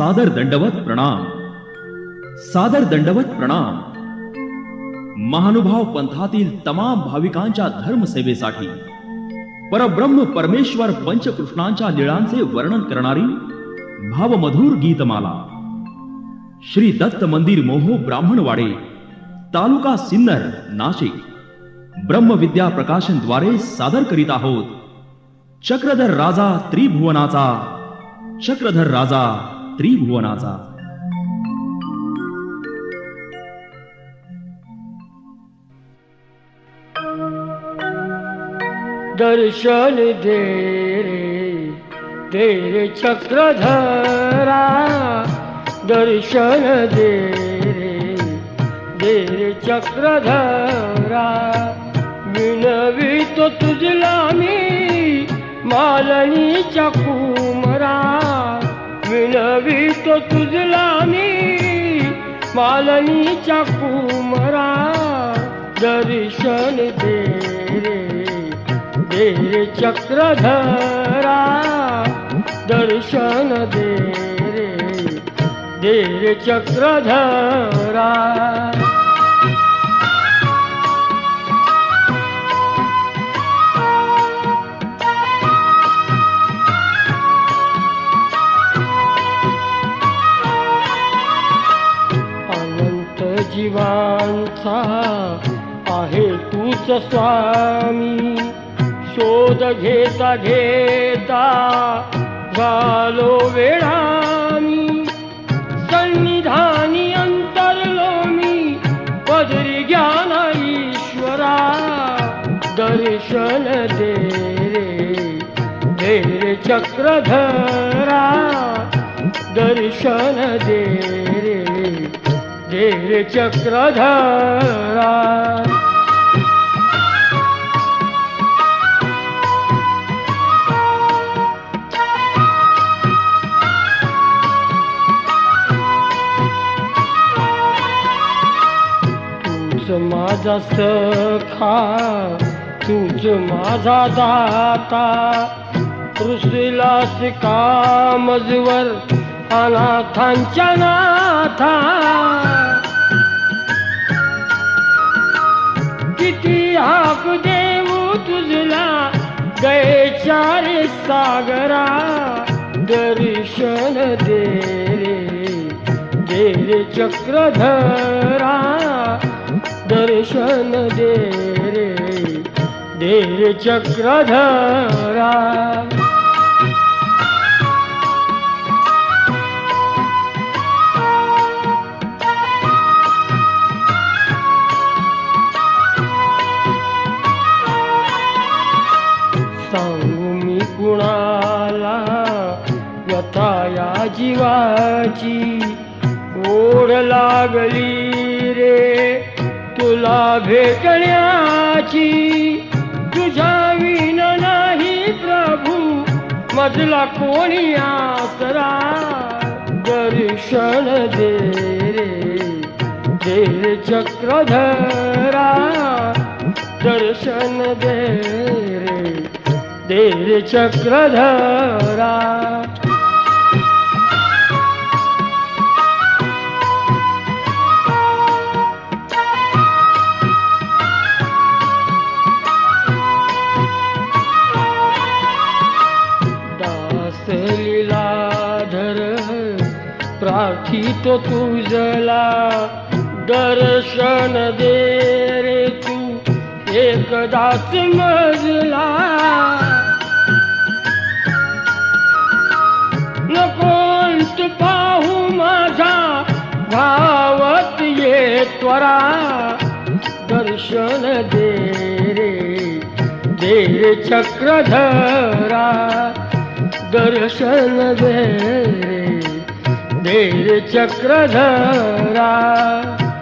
सादर दंडवत प्रणाम. सादर दंडवत प्रणाम. महानुभाव पंथातील तमाम भाविकांच्या धर्मसेवेसाठी परब्रह्म परमेश्वर पंचकृष्णांच्या लीळांचे वर्णन करणारी भावमधुर गीतमाला. श्री दत्त मंदिर मोहो ब्राह्मणवाडे तालुका सिन्नर नाशिक. ब्रह्मविद्या प्रकाशनद्वारे सादर करीत आहोत. चक्रधर राजा त्रिभुवनाचा चक्रधर राजा त्रिभुवनाचा. दर्शन दे रे चक्रधरा. दर्शन दे रे दे रे चक्रधरा. विनवितो तुझला मी मालनीच्या कुमरा. विनवितो तुझला मी. मालनीच्या कुमरा दर्शन दे रे दे रे चक्रधरा. दर्शन दे रे दे रे चक्रधरा. तूच स्वामी शोध घेता घेता झालो वेळामी सन्निधानी अंतरलो मी पदरी ज्ञान ईश्वरा दर्शन दे रे दे रे चक्रधरा. दर्शन दे रे दे रे चक्रधरा. तूच माझा सखा तूच माझा दाता. सृष्टीला शिका मजवर अनाथांच्या नाथा. किती हाक देऊ तुझला गयेच्या सागरा. दर्शन दे रे दे रे चक्रधरा. दर्शन दे रे दे रे चक्रधरा। सांगू मी कुणाला व्यथा या जीवाची ओढ लागली रे? तुला भेटण्याची तुझा विन नाही प्रभू मजला कोणी आसरा? दर्शन दे रे दे रे चक्रधरा दर्शन दे रे दे रे चक्रधरा प्रार्थित तुझला दर्शन दे रे तू एकदाच मजला. नकोंत पाहू माझा भावत ये त्वरा दर्शन दे रे दे रे चक्रधरा दर्शन दे रे. दे रे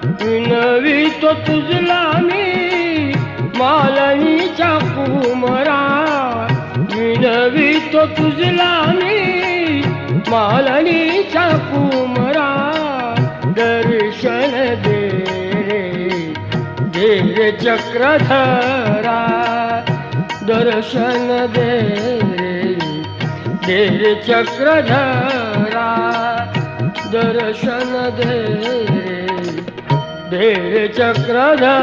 विनवी तो तुझला मी मालनीच्या कुमरा. विनवितो तुझला मी मालनीच्या कुमरा. दर्शन दे रे दे चक्र चक्रधरा दर्शन दे रे दे चक्र चक्रधरा दर्शन दे रे दे